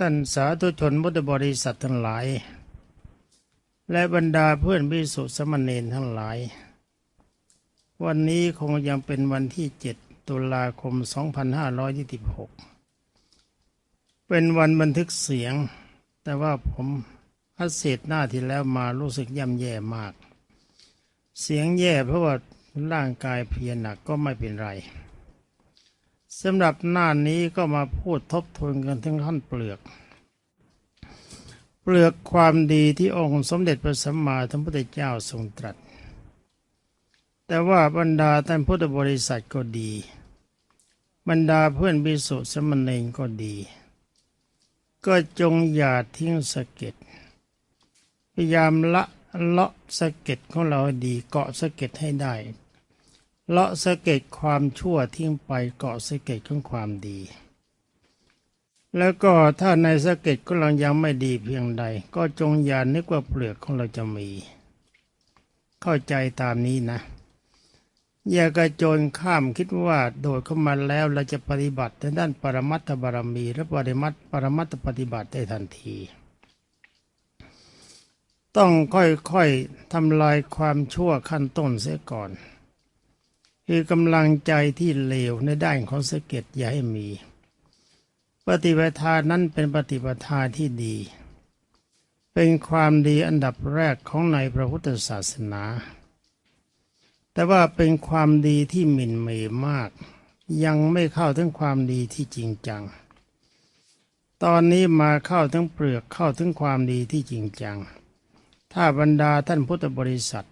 ท่านสาธุชนพุทธบริษัททั้งหลาย และบรรดาเพื่อนพิสุสมณเณรทั้งหลาย วันนี้คงยังเป็นวันที่เจ็ดตุลาคม 2526 เป็นวันบันทึกเสียง แต่ว่าผมอัดเศษหน้าที่แล้วมารู้สึกย่ำแย่มาก เสียงแย่เพราะว่าร่างกายเพียหนักก็ไม่เป็นไร สำหรับหน้านี้ก็มาพูดทบทวนกันถึงขั้นเปลือก เปลือกความดีที่องค์สมเด็จพระสัมมาสัมพุทธเจ้าทรงตรัส แต่ว่าบรรดาท่านพุทธบริษัทก็ดี บรรดาเพื่อนบิสุสมณเณรก็ดี ก็จงอย่าทิ้งสะเก็ดพยายามละเลาะสะเก็ดของเราดีเกาะสะเก็ดให้ได้ เลาะสะเก็ดความชั่วทิ้งไปเกาะสะเก็ดของความดี แล้วก็ถ้าในสะเก็ดของเรายังไม่ดีเพียงใด ก็จงอย่านึกว่าเปลือกของเราจะมี เข้าใจตามนี้นะ อย่ากระโจนข้ามคิดว่าโดดเข้ามาแล้วเราจะปฏิบัติในด้านปรมัตถบารมีและปริมัตปรมัตถปฏิบัติได้ทันทีต้องค่อยๆทำลายความชั่วขั้นต้นเสียก่อน คือกำลังใจที่เลวในด้านของสะเก็ดอย่าให้มี ปฏิปทานั้นเป็นปฏิปทาที่ดี เป็นความดีอันดับแรกของในพระพุทธศาสนา แต่ว่าเป็นความดีที่หมิ่นเหมมาก ยังไม่เข้าถึงความดีที่จริงจัง ตอนนี้มาเข้าถึงเปลือกเข้าถึงความดีที่จริงจัง ถ้าบรรดาท่านพุทธบริษัท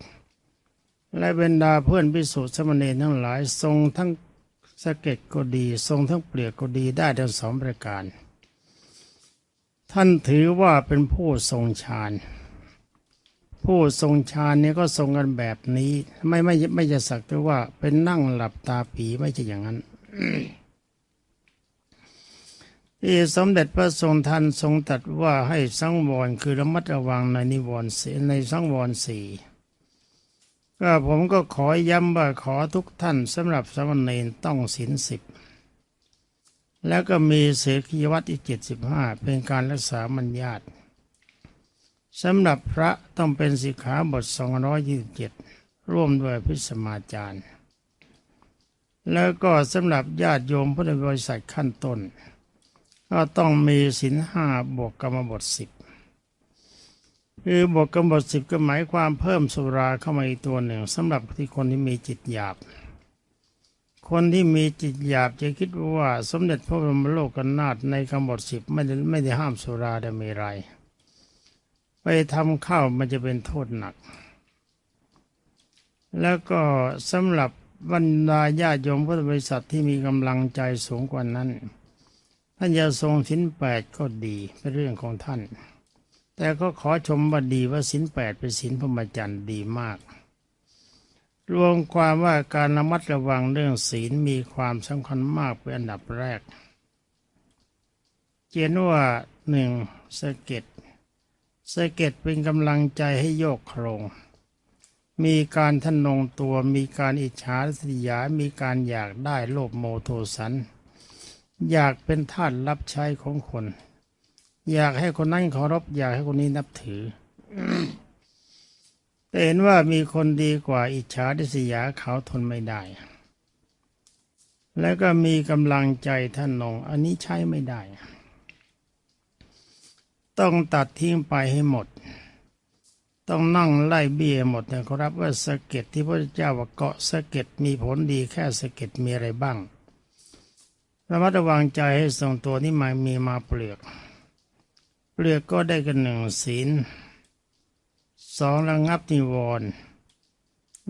และบรรดาเพื่อนพิสุทธิสมณีทั้งหลาย ทรงทั้งสะเก็ดก็ดี ทรงทั้งเปลือกก็ดีได้ทั้งสองประการ ท่านถือว่าเป็นผู้ทรงฌานผู้ทรงฌานเนี่ยก็ทรงกันแบบนี้ ไม่ไม่ไม่จะสักแต่ว่าเป็นนั่งหลับตาผีไม่ใช่อย่างนั้นที่สมเด็จพระทรงทันทรงตัดว่าให้สังวรคือระมัดระวังในนิวรณ์สีในสังวรสี่ ก็ผมก็ขอย้ำว่าขอทุกท่านสำหรับสามเณรต้องศีลสิบแล้วก็มีเสกียวัตรอีกเจ็ดสิบห้าเป็นการรักษามัญญาติสำหรับพระต้องเป็นสิกขาบทสองร้อยยี่สิบเจ็ดร่วมด้วยพิสมาจารย์ แล้วก็สำหรับญาติโยมพุทธบริษัทขั้นต้น ก็ต้องมีศีลห้าบวกกรรมบทสิบ คือบวกกรรมบทสิบก็หมายความเพิ่มสุราเข้ามาอีกตัวหนึ่งสำหรับที่คนที่มีจิตหยาบ คนที่มีจิตหยาบจะคิดว่าสมเด็จพระบรมโลกนาถในกรรมบทสิบไม่ได้ไม่ได้ห้ามสุราได้ไม่ไร ไปทำข้าวมันจะเป็นโทษหนัก แล้วก็สำหรับบรรดาญาโยมพุทธบริษัทที่มีกำลังใจสูงกว่านั้น ท่านจะทรงสินแปดก็ดีเป็นเรื่องของท่าน แต่ก็ขอชมว่าดีว่าสินแปดเป็นสินพรหมจรรย์ดีมาก รวมความว่าการระมัดระวังเรื่องศีลมีความสำคัญมากเป็นอันดับแรก เจนว่าหนึ่งสะเก็ดสะเก็ดเป็นกำลังใจให้โยกโครง มีการทนงตัวมีการอิจฉาริยามีการอยากได้โลภโมโทสัน อยากเป็นทาสรับใช้ของคน อยากให้คนนั้นเคารพอยากให้คนนี้นับถือ แต่เห็นว่ามีคนดีกว่าอิจฉาริษยาเขาทนไม่ได้ แล้วก็มีกำลังใจท่านนงอันนี้ใช้ไม่ได้ ต้องตัดทิ้งไปให้หมด ต้องนั่งไล่เบี้ยหมดนะครับว่าสะเก็ดที่พระเจ้าว่าเกาะสะเก็ดมีผลดีแค่สะเก็ดมีอะไรบ้างระมัดระวังใจให้ทรงตัวนี้มามีมาเปลือก เปลือกก็ได้กันหนึ่งศีลสองระงับนิวรณ์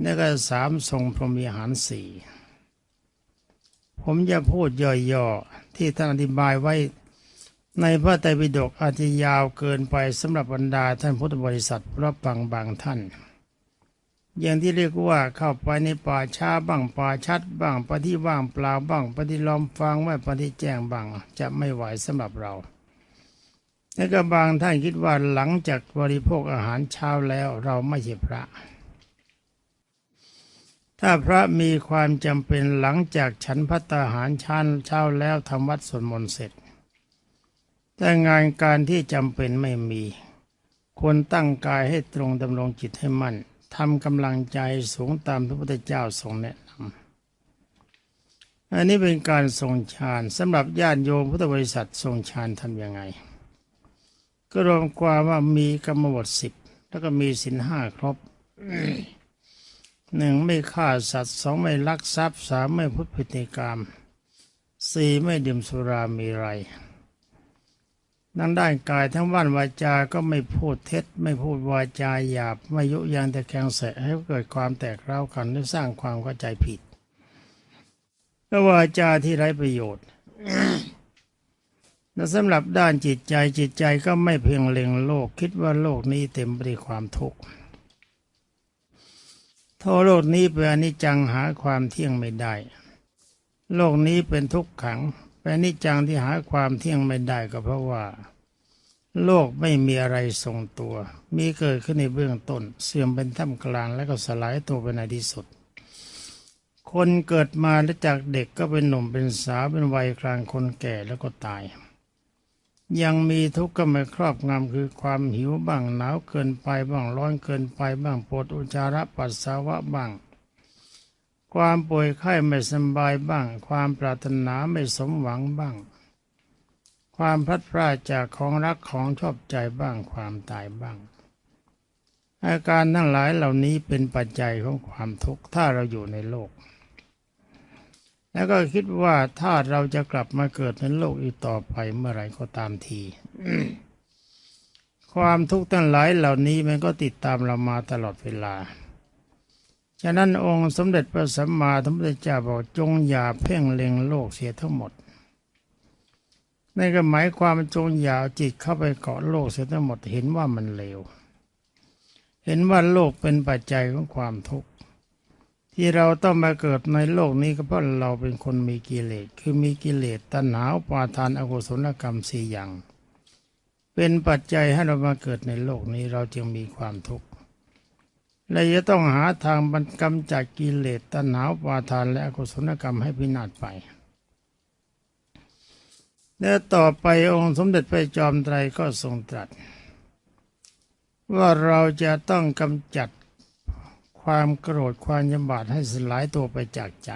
แล้วก็สามทรงพรหมีหารสี่ผมจะพูดย่อๆที่ท่านอธิบายไว้ในพระไตรปิฎกอาจจะยาวเกินไปสำหรับบรรดาท่านพุทธบริษัทเพราะบางบางท่าน อย่างที่เรียกว่าเข้าไปในป่าช้าบ้างป่าชัดบ้างปฏิว่างเปล่าบ้างปฏิล้อมฟังไว้ปฏิแจ้งบ้างจะไม่ไหวสำหรับเรา และก็บางท่านคิดว่าหลังจากบริโภคอาหารเช้าแล้วเราไม่ใช่พระ ถ้าพระมีความจำเป็นหลังจากฉันพัตตาหารชานเช้าแล้วทำวัดสวดมนต์เสร็จ แต่งานการที่จำเป็นไม่มี ควรตั้งกายให้ตรงดำรงจิตให้มั่นทำกำลังใจสูงตามพระพุทธเจ้าทรงแนะนำอันนี้เป็นการทรงฌานสำหรับญาติโยมพุทธบริษัททรงฌานทำยังไง ก็รวมความว่ามีกรรมบทสิบแล้วก็มีสินห้าครบหนึ่งไม่ฆ่าสัตว์สองไม่ลักทรัพย์สามไม่พูดผิดในกรรมสี่ไม่ดื่มสุรามีไรดังด้านกายทั้งวันวาจาก็ไม่พูดเท็จ ไม่พูดวาจาหยาบ ไม่ยุยงแต่แกงแสะให้เกิดความแตกร้าวกันหรือสร้างความเข้าใจผิดและวาจาที่ไร้ประโยชน์ และสำหรับด้านจิตใจจิตใจก็ไม่เพียงเล็งโลก คิดว่าโลกนี้เต็มไปด้วยความทุกข์ถ้าโลกนี้เป็นอนิจจังหาความเที่ยงไม่ได้ โลกนี้เป็นทุกขังเป็นอนิจจังที่หาความเที่ยงไม่ได้ก็เพราะว่า โลกไม่มีอะไรทรงตัว มีเกิดขึ้นในเบื้องต้น เสื่อมเป็นท่ามกลางแล้วก็สลายตัวไปในที่สุดคนเกิดมาแล้วจากเด็กก็เป็นหนุ่มเป็นสาวเป็นวัยกลางคนแก่แล้วก็ตาย ยังมีทุกข์ก็มาครอบงำคือความหิวบ้างหนาวเกินไปบ้างร้อนเกินไปบ้างปวดอุจจาระปัสสาวะบ้าง ความป่วยไข้ไม่สบายบ้าง ความปรารถนาไม่สมหวังบ้าง ความพลัดพรากจากของรักของชอบใจบ้างความตายบ้าง อาการทั้งหลายเหล่านี้เป็นปัจจัยของความทุกข์ถ้าเราอยู่ในโลก แล้วก็คิดว่าถ้าเราจะกลับมาเกิดในโลกอีกต่อไปเมื่อไหร่ก็ตามทีความทุกข์ทั้งหลายเหล่านี้มันก็ติดตามเรามาตลอดเวลา ฉะนั้นองค์สมเด็จพระสัมมาสัมพุทธเจ้าบอกจงอย่าเพ่งเล็งโลกเสียทั้งหมดนั่นก็หมายความจงอย่าเอาจิตเข้าไปเกาะโลกเสียทั้งหมดเห็นว่ามันเลว เห็นว่าโลกเป็นปัจจัยของความทุกข์ ที่เราต้องมาเกิดในโลกนี้ก็เพราะเราเป็นคนมีกิเลส คือมีกิเลสตัณหาปาทานอกุศลกรรมสี่อย่าง เป็นปัจจัยให้เรามาเกิดในโลกนี้เราจึงมีความทุกข์และจะต้องหาทางบรรกำจัดกิเลสตัณหาปาทานและอกุศลกรรมให้พินาศไป และต่อไปองค์สมเด็จพระจอมไตรก็ทรงตรัสว่าเราจะต้องกำจัด ความโกรธความยำบาดให้สลายตัวไปจากใจ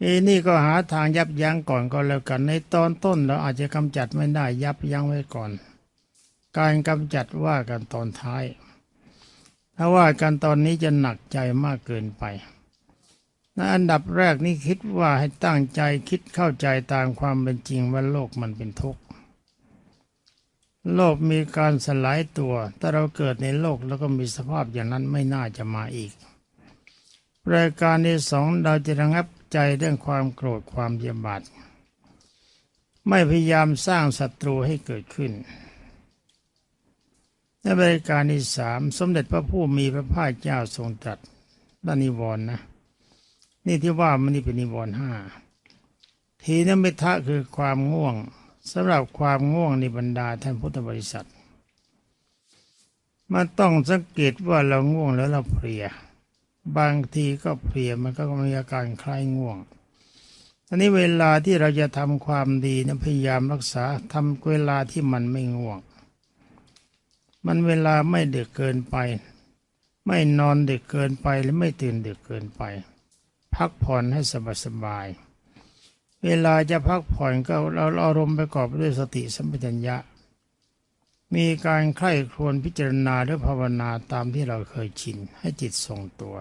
เอ้นี่ก็หาทางยับยั้งก่อนก็แล้วกัน ในตอนต้นเราอาจจะกำจัดไม่ได้ยับยั้งไว้ก่อน การกำจัดว่ากันตอนท้าย ถ้าว่ากันตอนนี้จะหนักใจมากเกินไปนะอันดับแรกนี่คิดว่าให้ตั้งใจคิดเข้าใจตามความเป็นจริงว่าโลกมันเป็นทุกข์ โลกมีการสลายตัว ถ้าเราเกิดในโลกแล้วก็มีสภาพอย่างนั้นไม่น่าจะมาอีก รายการที่สองเราจะระงับใจเรื่องความโกรธความเยียบาดไม่พยายามสร้างศัตรูให้เกิดขึ้นในบริการที่สามสมเด็จพระผู้มีพระภาคเจ้าทรงตรัสด้านนิวรณ์นะ นี่ที่ว่ามันนี่เป็นนิวรณ์ห้าทีนมิทะคือความง่วง สำหรับความง่วงในบรรดาท่านพุทธบริษัทมันต้องสังเกตว่าเราง่วงแล้วเราเพลีย บางทีก็เพลียมันก็มีอาการคล้ายง่วงอันนี้เวลาที่เราจะทำความดีนะพยายามรักษาทำเวลาที่มันไม่ง่วง มันเวลาไม่ดึกเกินไป ไม่นอนดึกเกินไปหรือไม่ตื่นดึกเกินไป พักผ่อนให้สบายๆ เวลาจะพักผ่อนก็เราอารมณ์ประกอบด้วยสติสัมปชัญญะ มีการใคร่ครวญพิจารณาหรือภาวนาตามที่เราเคยชิน ให้จิตทรงตัว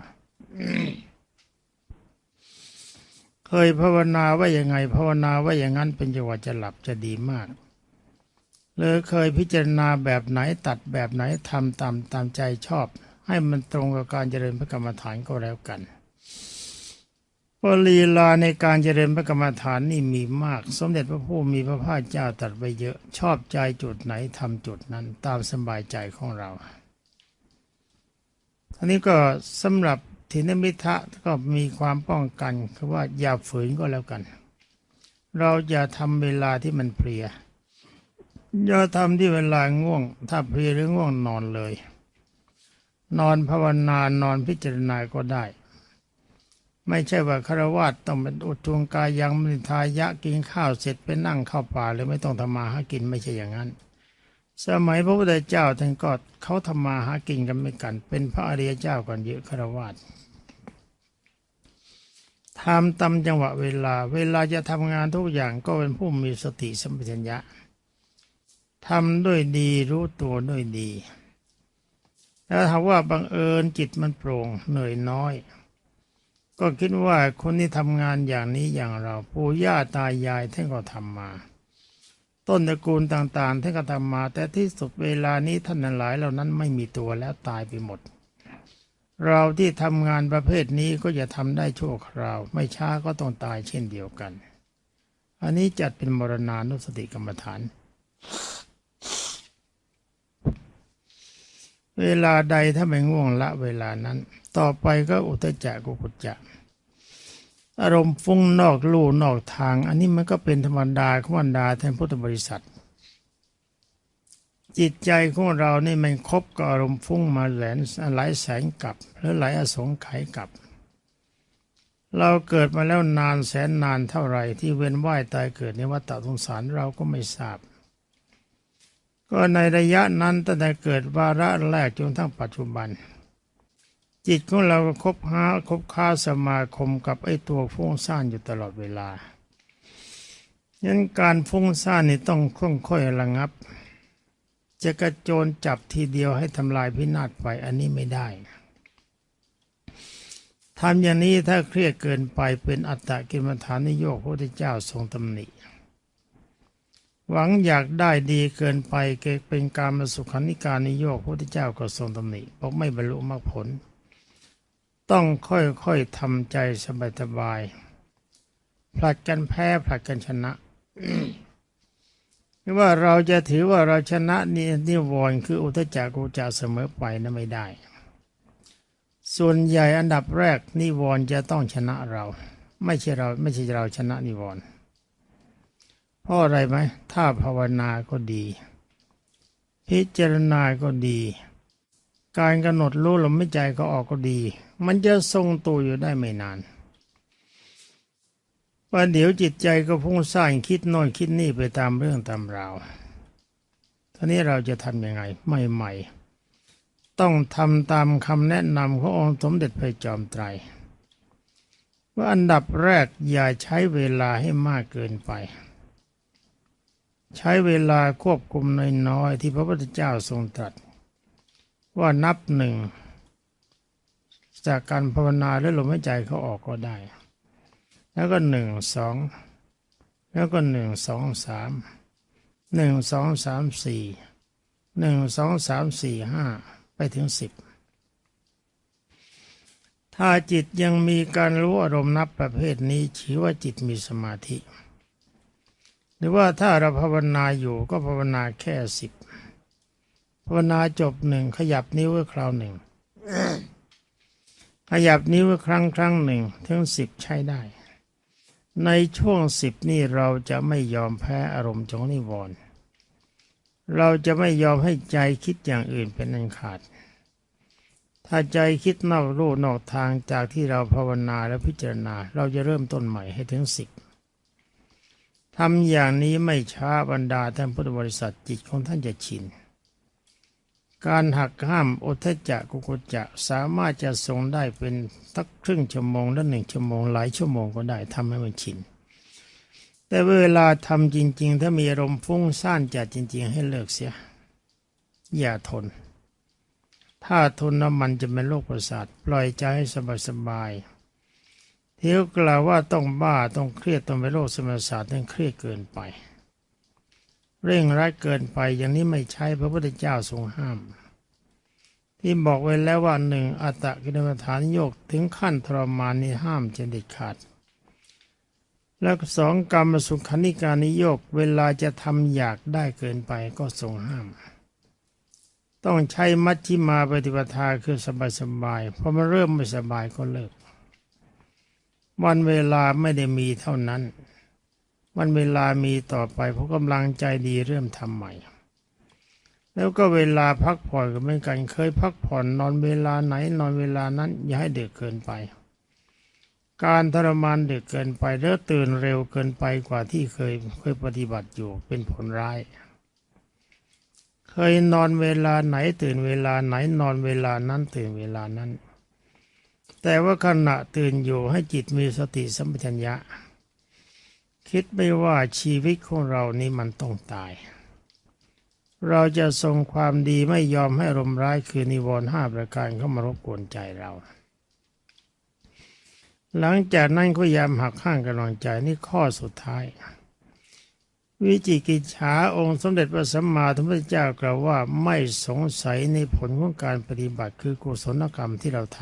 เคยภาวนาว่ายังไง ภาวนาว่าอย่างนั้นเป็นจังหวะจะหลับจะดีมากเลยเคยพิจารณาแบบไหนตัดแบบไหนทำตามตามใจชอบ ให้มันตรงกับการเจริญพระกรรมฐานก็แล้วกัน พราะลีลาในการเจริญพระกรรมฐานนี่มีมาก สมเด็จพระผู้มีพระภาคเจ้าตรัสไว้เยอะ ชอบใจจุดไหนทำจุดนั้นตามสบายใจของเราอันนี้ก็สำหรับทินมิทะก็มีความป้องกันคือว่าอย่าฝืนก็แล้วกัน เราอย่าทำเวลาที่มันเพลียอย่าทำที่เวลาง่วง ถ้าเพลียหรือง่วงนอนเลย นอนภาวนานอนพิจารณาก็ได้ ไม่ใช่ว่าคารวะต้องเป็นอุทุงกายยังมิทายะกินข้าวเสร็จไปนั่งเข้าป่าเลยไม่ต้องทำมาหากินไม่ใช่อย่างนั้น สมัยพระพุทธเจ้าท่านก็เขาทำมาหากินกันไม่กัน เป็นพระอริยเจ้ากันเยอะคารวะทำตามจังหวะเวลา เวลาจะทำงานทุกอย่างก็เป็นผู้มีสติสัมปชัญญะทำด้วยดีรู้ตัวด้วยดี แล้วถามว่าบังเอิญจิตมันโปร่งเหนื่อยน้อย ก็คิดว่าคนที่ทำงานอย่างนี้อย่างเราปู่ย่าตายายท่านก็ทำมา ต้นตระกูลต่างๆท่านก็ทำมา แต่ที่สุดเวลานี้ท่านหลายเหล่านั้นไม่มีตัวแล้วตายไปหมด เราที่ทำงานประเภทนี้ก็จะทำได้ชั่วคราว ไม่ช้าก็ต้องตายเช่นเดียวกัน อันนี้จัดเป็นมรณานุสติกรรมฐานเวลาใดถ้าไม่ง่วงละเวลานั้น ต่อไปก็อุตจักกุกุจจะอารมณ์ฟุ้งนอกลู่นอกทาง อันนี้มันก็เป็นธรรมดาของบรรดาแทนพุทธบริษัท จิตใจของเรานี่มันคบกับอารมณ์ฟุ้งมาแหลนหลายแสนกับหรือหลายอสงไขยกับ เราเกิดมาแล้วนานแสนนานเท่าไหร่ที่เวียนว่ายตายเกิดในวัฏสงสารเราก็ไม่ทราบ ก็ในระยะนั้นตั้งแต่เกิดวาระแรกจนทั้งปัจจุบัน จิตของเราก็คบหาคบค้าสมาคมกับไอ้ตัวฟุ้งซ่านอยู่ตลอดเวลายันการฟุ้งซ่านนี่ต้องค่อยๆระงับ จะกระโจนจับทีเดียวให้ทำลายพินาศไปอันนี้ไม่ได้ทำอย่างนี้ถ้าเครียดเกินไปเป็นอัตตะกิมฐานนิโยคพระพุทธเจ้าทรงตำหนิ หวังอยากได้ดีเกินไปเกิดเป็นการมาสุขันิการนิโยคพระพุทธเจ้าก็ทรงตำหนิบอกไม่บรรลุมรรคผล ต้องค่อยๆทำใจสบายๆผลัดกันแพ้ผลัดกันชนะไม่ว่าเราจะถือว่าเราชนะนินิวรณ์คืออุทจักกุจะเสมอไปนะไม่ได้ ส่วนใหญ่อันดับแรกนิวรณ์จะต้องชนะเรา ไม่ใช่เราไม่ใช่เราชนะนิวรณ์เพราะอะไรไหมถ้าภาวนาก็ดี พิจารณาก็ดี การกำหนดรู้ลมไม่ใจก็ออกก็ดี มันจะทรงตัวอยู่ได้ไม่นานว่าเดี๋ยวจิตใจก็พุ่งสร้างคิดโน่นคิดนี่ไปตามเรื่องตามราวท่านี้เราจะทำยังไงไม่ใหม่ๆ ต้องทำตามคำแนะนำขององค์สมเด็จพระจอมไตรว่าอันดับแรกอย่าใช้เวลาให้มากเกินไป ใช้เวลาควบคุมน้อยๆที่พระพุทธเจ้าทรงตรัส ว่านับหนึ่ง จากการภาวนาและลมหายใจเขาออกก็ได้ แล้วก็หนึ่งสองแล้วก็หนึ่งสองสามหนึ่งสองสามสี่หนึ่งสองสามสี่ห้าไปถึงสิบถ้าจิตยังมีการรู้อารมณ์นับประเภทนี้ถือว่าจิตมีสมาธิ หรือว่าถ้าเราภาวนาอยู่ก็ภาวนาแค่สิบภาวนาจบหนึ่งขยับนิ้วไว้คราวหนึ่ง ขยับนิ้วครั้งครั้งหนึ่งถึงสิบใช้ได้ ในช่วงสิบนี่เราจะไม่ยอมแพ้อารมณ์จงนิวรณ์เราจะไม่ยอมให้ใจคิดอย่างอื่นเป็นอันขาด ถ้าใจคิดนอกรูนอกทางจากที่เราภาวนาและพิจารณา เราจะเริ่มต้นใหม่ให้ถึงสิบทำอย่างนี้ไม่ช้าบรรดาท่านพุทธบริษัทจิตของท่านจะชิน การหักห้ามอุทจจะกุกุจจะสามารถจะทรงได้เป็นทักครึ่งชั่วโมงและหนึ่งชั่วโมงหลายชั่วโมงก็ได้ทำให้มันชินแต่เวลาทำจริง ๆ ถ้ามีอารมณ์ฟุ้งซ่านจัดจริง ๆ ให้เลิกเสีย อย่าทน ถ้าทนน้ำมันจะเป็นโรคประสาทปล่อยใจให้สบายๆที่เขากล่าวว่าต้องบ้าต้องเครียดต้องเป็นโรคสมองประสาทต้องเครียดเกินไป เร่งรัดเกินไปอย่างนี้ไม่ใช่พระพุทธเจ้าทรงห้าม ที่บอกไว้แล้วว่าหนึ่งอัตตกิลมฐานโยกถึงขั้นทรมานนี่ห้ามจะเด็ดขาด แล้วสองกรรมสุขนิการนิโยกเวลาจะทำอยากได้เกินไปก็ทรงห้าม ต้องใช้มัชฌิมาปฏิปทาคือสบายสบายพอมันเริ่มไม่สบายก็เลิก วันเวลาไม่ได้มีเท่านั้น วันเวลามีต่อไปเพราะกำลังใจดีเริ่มทำใหม่ แล้วก็เวลาพักผ่อนก็เหมือนกันเคยพักผ่อนนอนเวลาไหนนอนเวลานั้น อย่าให้เดือดเกินไป การทรมานเดึกเกินไปหรือตื่นเร็วเกินไปกว่าที่เคยเคยปฏิบัติอยู่เป็นผลร้าย เคยนอนเวลาไหนตื่นเวลาไหนนอนเวลานั้นตื่นเวลานั้น แต่ว่าขณะตื่นอยู่ให้จิตมีสติสัมปชัญญะ คิดไม่ว่าชีวิตของเรานี้มันต้องตาย เราจะทรงความดีไม่ยอมให้อารมร้ายคือนิวรณ์ห้าประการเข้ามารบกวนใจเรา หลังจากนั้นก็ยามหักห้างกำลังใจนี่ข้อสุดท้าย วิจิกิจฉาองค์สมเด็จพระสัมมาสัมพุทธเจ้ากล่าวว่าไม่สงสัยในผลของการปฏิบัติคือกุศลกรรมที่เราท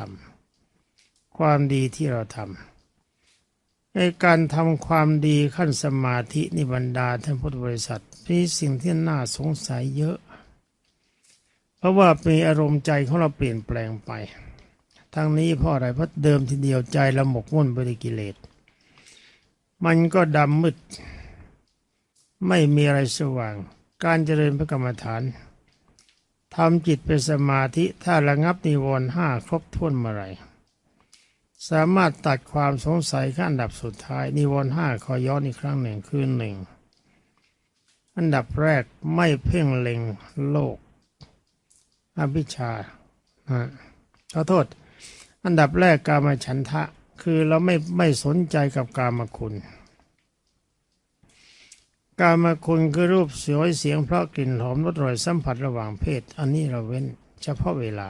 ำความดีที่เราทำ ในการทำความดีขั้นสมาธินิบรรดาท่านพุทธบริษัทมีสิ่งที่น่าสงสัยเยอะ เพราะว่ามีอารมณ์ใจของเราเปลี่ยนแปลงไป ทั้งนี้เพราะอะไรเพราะเดิมทีเดียวใจเราหมกมุ่นไปในกิเลส มันก็ดำมืด ไม่มีอะไรสว่าง การเจริญพระกรรมฐานทำจิตเป็นสมาธิถ้าระงับนิวรณ์ห้าครบถ้วนเมื่อไหร สามารถตัดความสงสัยขั้นอันดับสุดท้าย นิวรณ์ห้าขอย้อนอีกครั้งหนึ่งคือหนึ่งอันดับแรกไม่เพ่งเล็งโลก อภิชาอ่าขอโทษ อันดับแรกกามฉันทะ คือเราไม่ไม่สนใจกับกามคุณ กามคุณคือรูปสวยเสียงเพราะกลิ่นหอมรสอร่อยสัมผัสระหว่างเพศ อันนี้เราเว้นเฉพาะเวลา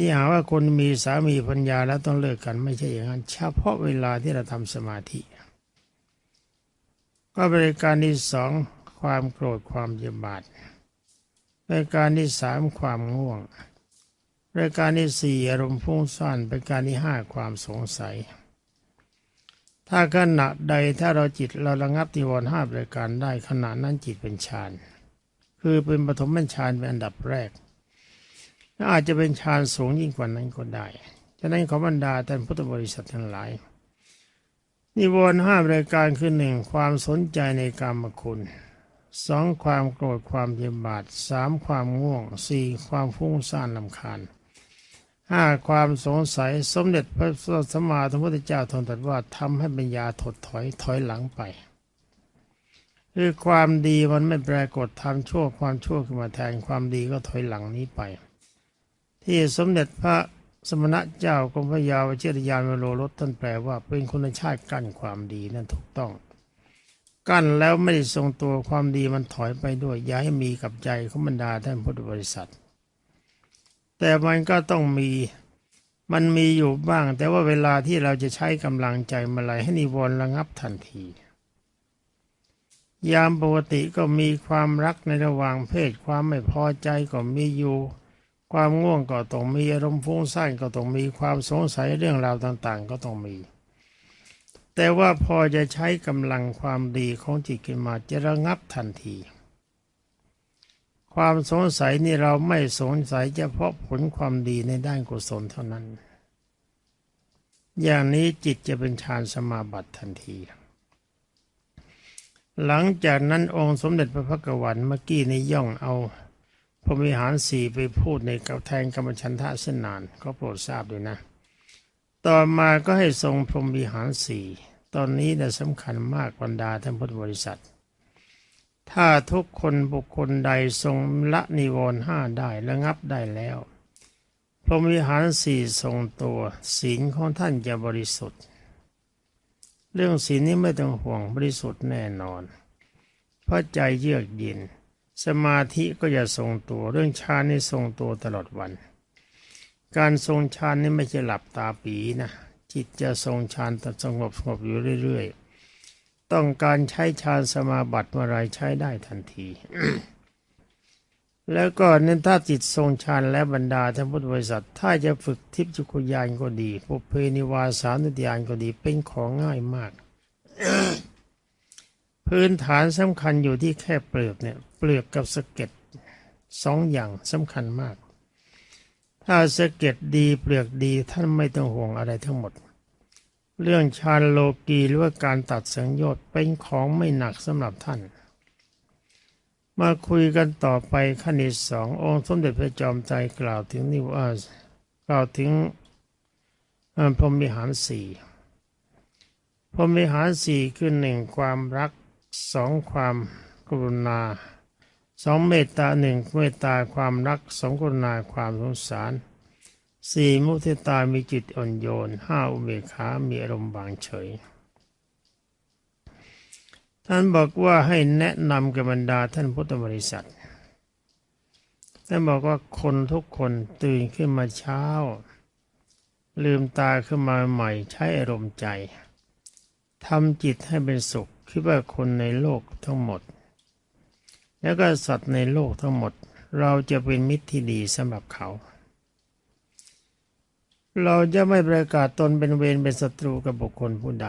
ที่หาว่าคนมีสามีปัญญาแล้วต้องเลิกกันไม่ใช่อย่างนั้น เฉพาะเวลาที่เราทำสมาธิ ก็บริการที่สองความโกรธความเยียบาดบริการที่สามความง่วงรายการที่สี่อารมณ์ฟุ้งซ่านเป็นการที่ห้าความสงสัย ถ้าขณะใดถ้าเราจิตเราระงับนิวรณ์ห้าบรายการได้ขณะนั้นจิตเป็นฌานคือเป็นปฐมฌานเป็นอันดับแรก อาจจะเป็นฌานสูงยิ่งกว่านั้นก็ได้ ฉะนั้นขอบรรดาท่านพุทธบริษัททั้งหลาย นิวรณ์ห้ารายการคือหนึ่งความสนใจในกรรมคุณสองความโกรธความเยียบาดสามความง่วงสี่ความฟุ้งซ่านลำคาญห้าความสงสัยสมเด็จพระสัมมาสัมพุทธเจ้าทรงตรัสว่าทำให้ปัญญาถดถอยถอยหลังไป คือความดีมันไม่ปรากฏทำชั่วความชั่วขึ้นมาแทนความดีก็ถอยหลังนี้ไป ที่สมเด็จพระสมณะเจ้ากรมพระยาวเจริยานวโรรสท่านแปลว่าเป็นคนชาติกั้นความดีนั่นถูกต้อง กั้นแล้วไม่ได้ทรงตัวความดีมันถอยไปด้วยอย่าให้มีกับใจของบรรดาท่านพุทธบริษัท แต่มันก็ต้องมีมันมีอยู่บ้าง แต่ว่าเวลาที่เราจะใช้กำลังใจมาไหลให้นิวรณ์ระงับทันที ยามปกติก็มีความรักในระหว่างเพศความไม่พอใจก็มีอยู่ ความง่วงก็ต้องมีอารมณ์ฟุ้งซ่านก็ต้องมีความสงสัยเรื่องราวต่างๆ ก็ต้องมี แต่ว่าพอจะใช้กำลังความดีของจิตขึ้นมาจะระงับทันที ความสงสัยนี่เราไม่สงสัยเฉพาะผลความดีในด้านกุศลเท่านั้น อย่างนี้จิตจะเป็นฌานสมาบัติทันทีหลังจากนั้นองค์สมเด็จพระพักวันเมื่อกี้นี้ย่องเอา พรมิหารสี่ไปพูดในกับแทนกรรมชันทะเส้นนานก็โปรดทราบด้วยนะ ต่อมาก็ให้ทรงพรหมวิหารสี่ตอนนี้นี่ยสำคัญมากบรรดาท่านพุทธบริษัท ถ้าทุกคนบุคคลใดทรงละนิวรณ์ห้าได้ระงับได้แล้ว พรหมวิหารสี่ทรงตัวศีลของท่านจะบริสุทธิ์ เรื่องศีลนี้ไม่ต้องห่วงบริสุทธิ์แน่นอน เพราะใจเยือกเย็น สมาธิก็จะทรงตัวเรื่องฌานนี่ทรงตัวตลอดวัน การทรงฌานนี่ไม่ใช่หลับตาปีนะจิตจะทรงฌานแต่สงบสงบอยู่เรื่อย ๆ ต้องการใช้ฌานสมาบัติเมื่อไรใช้ได้ทันที แล้วก็เน้นถ้าจิตทรงฌานและบรรดาท่านพุทธบริษัท ถ้าจะฝึกทิพย์จุกุยานก็ดีปุเพนิวาสานุติยานก็ดีเป็นของง่ายมาก พื้นฐานสำคัญอยู่ที่แค่เปลือกเนี่ยเปลือกกับสะเก็ดสองอย่างสำคัญมาก ถ้าสะเก็ดดีเปลือกดีท่านไม่ต้องห่วงอะไรทั้งหมด เรื่องฌานโลกีหรือว่าการตัดสังโยชน์เป็นของไม่หนักสำหรับท่าน มาคุยกันต่อไปขั้นที่สององค์สมเด็จพระจอมใจกล่าวถึงนิวาสกล่าวถึงพรหมวิหารสี่พรหมวิหารสี่คือหนึ่งความรัก สองความกรุณาสองเมตตาหนึ่งเมตตาความรักสองกรุณาความสงสารสี่มุทิตามีจิตอ่อนโยนห้าอุเบกขามีอารมณ์บางเฉย ท่านบอกว่าให้แนะนำกับบรรดาท่านพุทธบริษัทท่านบอกว่าคนทุกคนตื่นขึ้นมาเช้า ลืมตาขึ้นมาใหม่ใช้อารมณ์ใจทำจิตให้เป็นสุข คิดว่าคนในโลกทั้งหมด แล้วก็สัตว์ในโลกทั้งหมด เราจะเป็นมิตรที่ดีสำหรับเขา เราจะไม่ประกาศตนเป็นเวรเป็นศัตรูกับบุคคลผู้ใด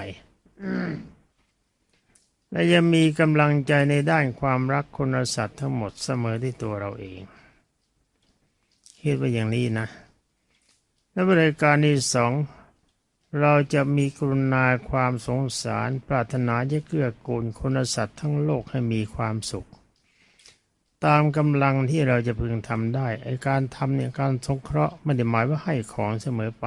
และยังมีกำลังใจในด้านความรักคนละสัตว์ทั้งหมดเสมอที่ตัวเราเองคิดว่าอย่างนี้นะและบริการที่สอง เราจะมีกรุณาความสงสาร ปรารถนาจะเกื้อกูลคนและสัตว์ทั้งโลกให้มีความสุข ตามกำลังที่เราจะพึงทำได้ไอการทำเนี่ยการสงเคราะห์ไม่ได้หมายว่าให้ของเสมอไป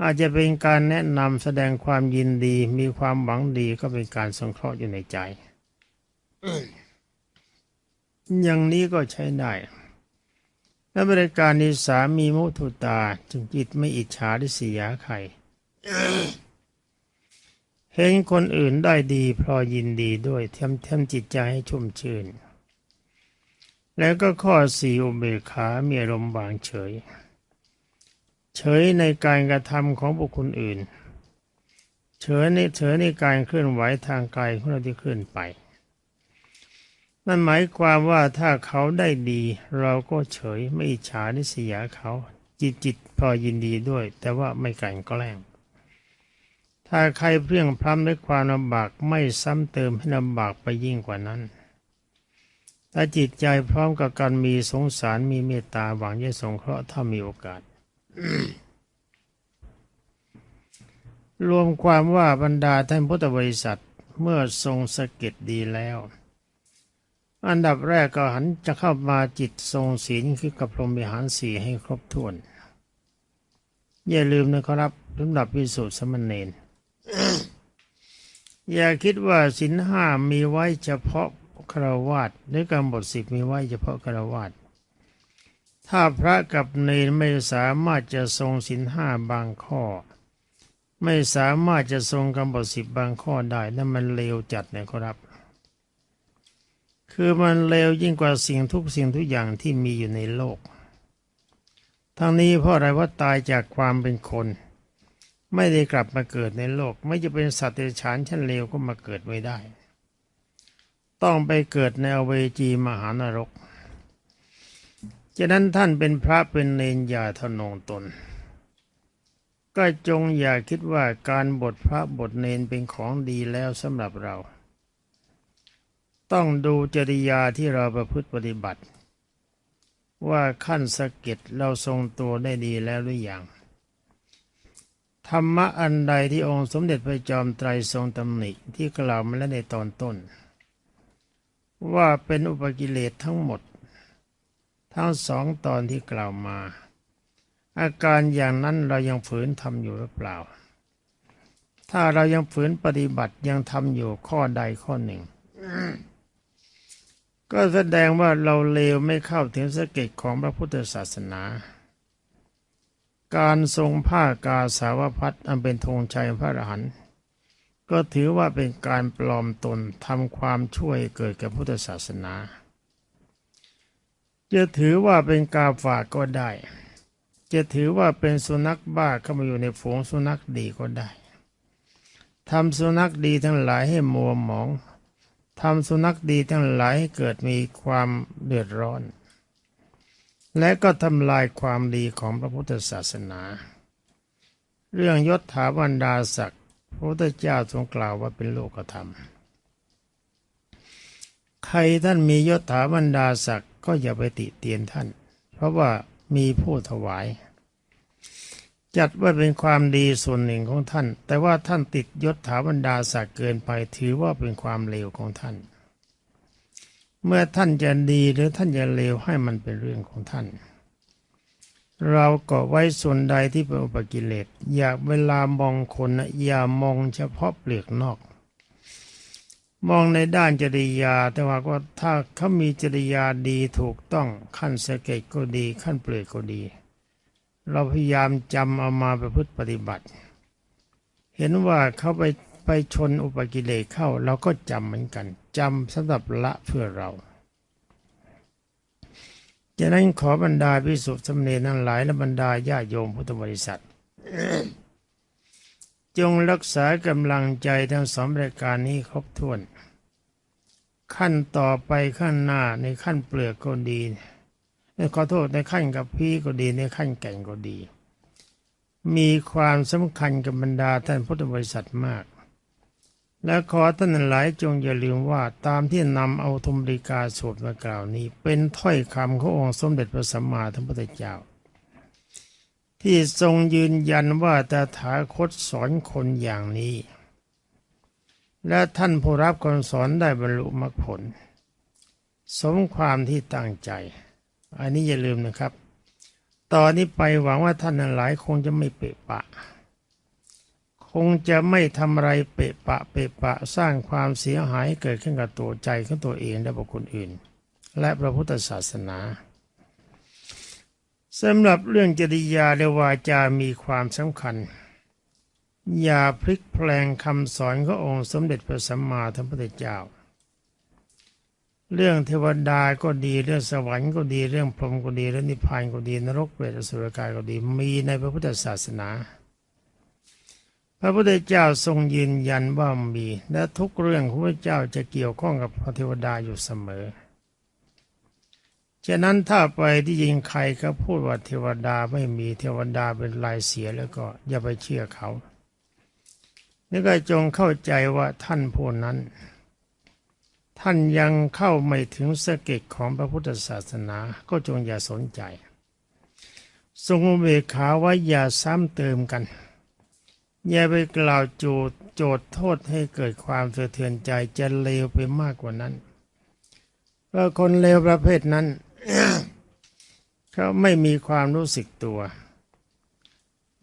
อาจจะเป็นการแนะนำแสดงความยินดีมีความหวังดีก็เป็นการสงเคราะห์อยู่ในใจ อย่างนี้ก็ใช้ได้ และบริการที่สามีมุทุตาจึงจิตไม่อิจฉาริษยาใครเห็นคนอื่นได้ดีพราะยินดีด้วยเทำทำจิตใจให้ชุ่มชื่น แล้วก็ข้อสี่อุเบกขามีอารมณ์บางเฉย เฉยในการกระทำของบุคคลอื่น เฉยในเฉยในการเคลื่อนไหวทางกายของเราที่เคลื่อนไป นั่นหมายความว่าถ้าเขาได้ดี เราก็เฉยไม่อิจฉาริษยาเขา จิตจิตพอยินดีด้วย แต่ว่าไม่กลั่นแกล้ง ถ้าใครเพรี่ยงพร้ำด้วยความลำบากไม่ซ้ำเติมให้ลำบากไปยิ่งกว่านั้น ถ้าจิตใจพร้อมกับการมีสงสารมีเมตตาหวังจะสงเคราะห์ถ้ามีโอกาสรวมความว่าบรรดาท่านพุทธบริษัทเมื่อทรงสะเก็ดดีแล้ว อันดับแรกก็หันจะเข้ามาจิตทรงศีลคือกับพรหมวิหารสี่ให้ครบถ้วน อย่าลืมนะครับสำหรับพิสูจน์สมณเณรอย่าคิดว่าศีลห้ามีไว้เฉพาะคราวาสหรือกำหนดสิบมีไว้เฉพาะคราวาสถ้าพระกับเนรไม่สามารถจะทรงศีลห้าบางข้อ ไม่สามารถจะทรงกำหนดสิบบางข้อได้นั่นมันเลวจัดนะครับ คือมันเลวยิ่งกว่าสิ่งทุกสิ่งทุกอย่างที่มีอยู่ในโลก ทั้งนี้เพราะอะไรว่าตายจากความเป็นคน ไม่ได้กลับมาเกิดในโลก ไม่จะเป็นสัตว์เดรัจฉานชั้นเลวก็มาเกิดไม่ได้ ต้องไปเกิดในอเวจีมหานรกฉะนั้นท่านเป็นพระเป็นเนนอย่าทะนงตน ก็จงอย่าคิดว่าการบทพระบทเนนเป็นของดีแล้วสำหรับเรา ต้องดูจริยาที่เราประพฤติปฏิบัติ ว่าขั้นสะเก็ดเราทรงตัวได้ดีแล้วหรือยังธรรมะอันใดที่องค์สมเด็จพระจอมไตรทรงตำหนิที่กล่าวมาแล้วในตอนต้น ว่าเป็นอุปกิเลสทั้งหมด ทั้งสองตอนที่กล่าวมา อาการอย่างนั้นเรายังฝืนทำอยู่หรือเปล่า ถ้าเรายังฝืนปฏิบัติยังทำอยู่ข้อใดข้อหนึ่ง ก็แสดงว่าเราเลวไม่เข้าถึงสเกตของพระพุทธศาสนา การทรงผ้ากาสาวพัดอันเป็นธงชัยพระอรหันต์ก็ถือว่าเป็นการปลอมตนทำความช่วยเกิดกับพุทธศาสนา จะถือว่าเป็นกาฝากก็ได้ จะถือว่าเป็นสุนัขบ้าเข้ามาอยู่ในฝูงสุนัขดีก็ได้ทำสุนัขดีทั้งหลายให้มัวหมอง ทำสุนัขดีทั้งหลายให้เกิดมีความเดือดร้อน และก็ทำลายความดีของพระพุทธศาสนา เรื่องยศถาบรรดาศักดิ์พระพุทธเจ้าทรงกล่าวว่าเป็นโลกธรรม ใครท่านมียศถาบรรดาศักดิ์ก็อย่าไปติเตียนท่าน เพราะว่ามีผู้ถวาย จัดว่าเป็นความดีส่วนหนึ่งของท่าน แต่ว่าท่านติดยศถาบรรดาศักดิ์เกินไปถือว่าเป็นความเลวของท่าน เมื่อท่านจะดีหรือท่านจะเลวให้มันเป็นเรื่องของท่าน เรากาะไว้ส่วนใดที่เป็นอุปกิเลสอยากเวลามองคนนะอย่ามองเฉพาะเปลือกนอก มองในด้านจริยา แต่ว่าก็ถ้าเขามีจริยาดีถูกต้องขั้นสเก็ดก็ดีขั้นเปลือกก็ดี เราพยายามจำเอามาประพฤติปฏิบัติ เห็นว่าเขาไปไปชนอุปกิเลสเข้า เราก็จำเหมือนกันจำสำหรับละเพื่อเราจะนั้นขอบรรดาพิสุทธิ์สำเนทั้งหลายและบรรดาญาโยมพุทธบริษัท จงรักษากำลังใจทั้งสองรายการนี้ครบถ้วน ขั้นต่อไปขั้นหน้าในขั้นเปลือกก็ดี ขอโทษในขั้นกับพี่ก็ดีในขั้นแก่งก็ดี มีความสำคัญกับบรรดาท่านพุทธบริษัทมาก และขอท่านหลายจงอย่าลืมว่าตามที่นำเอาธรรมริกาสูตรมากล่าวนี้ เป็นถ้อยคำขององค์สมเด็จพระสัมมาสัมพุทธเจ้า ที่ทรงยืนยันว่าตถาคตสอนคนอย่างนี้ และท่านผู้รับคำสอนได้บรรลุมรรคผล สมความที่ตั้งใจ อันนี้อย่าลืมนะครับ ตอนนี้ไปหวังว่าท่านหลายคงจะไม่เปะปะ คงจะไม่ทำอะไรเปะปะ เปะปะสร้างความเสียหายเกิดขึ้นกับตัวใจของตัวเองและบุคคลอื่น และพระพุทธศาสนาสำหรับเรื่องจริยาและวาจามีความสำคัญ อย่าพลิกแปลงคำสอนขององค์สมเด็จพระสัมมาสัมพุทธเจ้า เรื่องเทวดาก็ดีเรื่องสวรรค์ก็ดีเรื่องพรหมก็ดีเรื่องนิพพานก็ดี นรกเปรตอสุรกายก็ดี มีในพระพุทธศาสนา พระพุทธเจ้าทรงยืนยันว่ามีและทุกเรื่องของพระเจ้าจะเกี่ยวข้องกับพระเทวดาอยู่เสมอฉะนั้นถ้าไปที่ยิงใครก็พูดว่าเทวดาไม่มีเทวดาเป็นลายเสียแล้วก็อย่าไปเชื่อเขาแล้วก็จงเข้าใจว่าท่านผู้นั้น ท่านยังเข้าไม่ถึงสเกตของพระพุทธศาสนาก็จงอย่าสนใจ ทรงอุเบกขาไว้อย่าซ้ำเติมกัน อย่าไปกล่าวโจทย์โจทย์โทษให้เกิดความสะเทือนใจจะเลวไปมากกว่านั้นเพราะคนเลวประเภทนั้นเขาไม่มีความรู้สึกตัว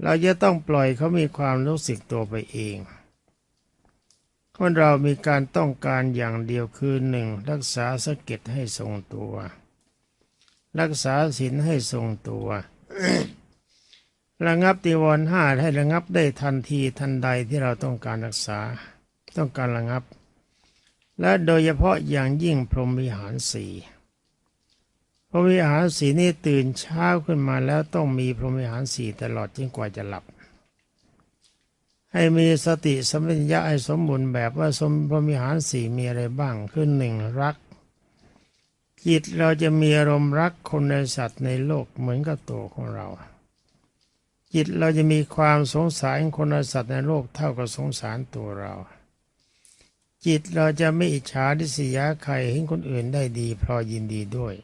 เราจะต้องปล่อยเขามีความรู้สึกตัวไปเอง คนเรามีการต้องการอย่างเดียวคือหนึ่งรักษาสะเก็ดให้ทรงตัว รักษาศีลให้ทรงตัวระงับติวรห้าให้ระงับได้ทันทีทันใดที่เราต้องการรักษา ต้องการระงับ และโดยเฉพาะอย่างยิ่งพรหมวิหารสี่พรหมวิหารสีนี้ตื่นเช้าขึ้นมาแล้วต้องมีพรหมวิหารสี่ตลอดจนกว่าจะหลับ ให้มีสติสัมปชัญญะให้สมบูรณ์แบบว่าสมพรมิหารสี่มีอะไรบ้างคือหนึ่งรัก จิตเราจะมีอารมณ์รักคนในสัตว์ในโลกเหมือนกับตัวของเรา จิตเราจะมีความสงสารคนในสัตว์ในโลกเท่ากับสงสารตัวเรา จิตเราจะไม่อิจฉาดิษยาใครเห็นคนอื่นได้ดีพอยินดีด้วย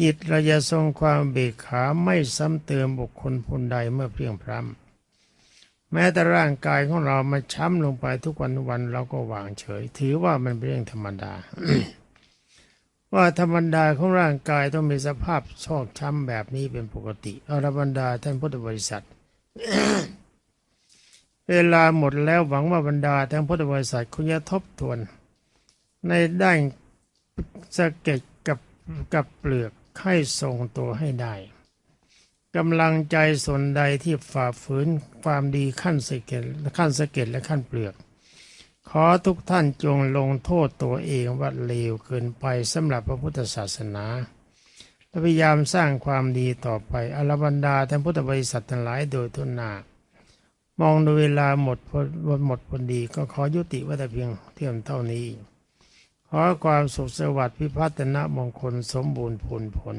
จิตเราจะทรงความเบิกขาไม่ซ้ำเติมบุคคลผู้ใดเมื่อเพียงพร้ำ แม้แต่ร่างกายของเรามันช้ำลงไปทุกวันทุกวันเราก็วางเฉย ถือว่ามันเป็นเรื่องธรรมดา ว่าธรรมดาของร่างกายต้องมีสภาพชอกช้ำแบบนี้เป็นปกติอาละบรรดาท่านพุทธบริษัท เวลาหมดแล้วหวังว่าบรรดาท่านพุทธบริษัทคุณจะทบทวน ในด้านสะเก็ดกับกับเปลือกให้ทรงตัวให้ได้ กำลังใจส่วนใดที่ฝ่าฝืนความดีขั้นสเก็ดขั้นสเก็ดและขั้นเปลือก ขอทุกท่านจงลงโทษตัวเองว่าเลวเกินไปสำหรับพระพุทธศาสนาและพยายามสร้างความดีต่อไปอรบรรดาท่านพุทธบริษัททั้งหลายโดยทุนหนามองดูเวลาหมดพอหมดพอดีก็ขอยุติไว้แต่เพียงเท่าเท่านี้ ขอความสุขสวัสดิ์พิพัฒนมงคลสมบูรณ์ผลผล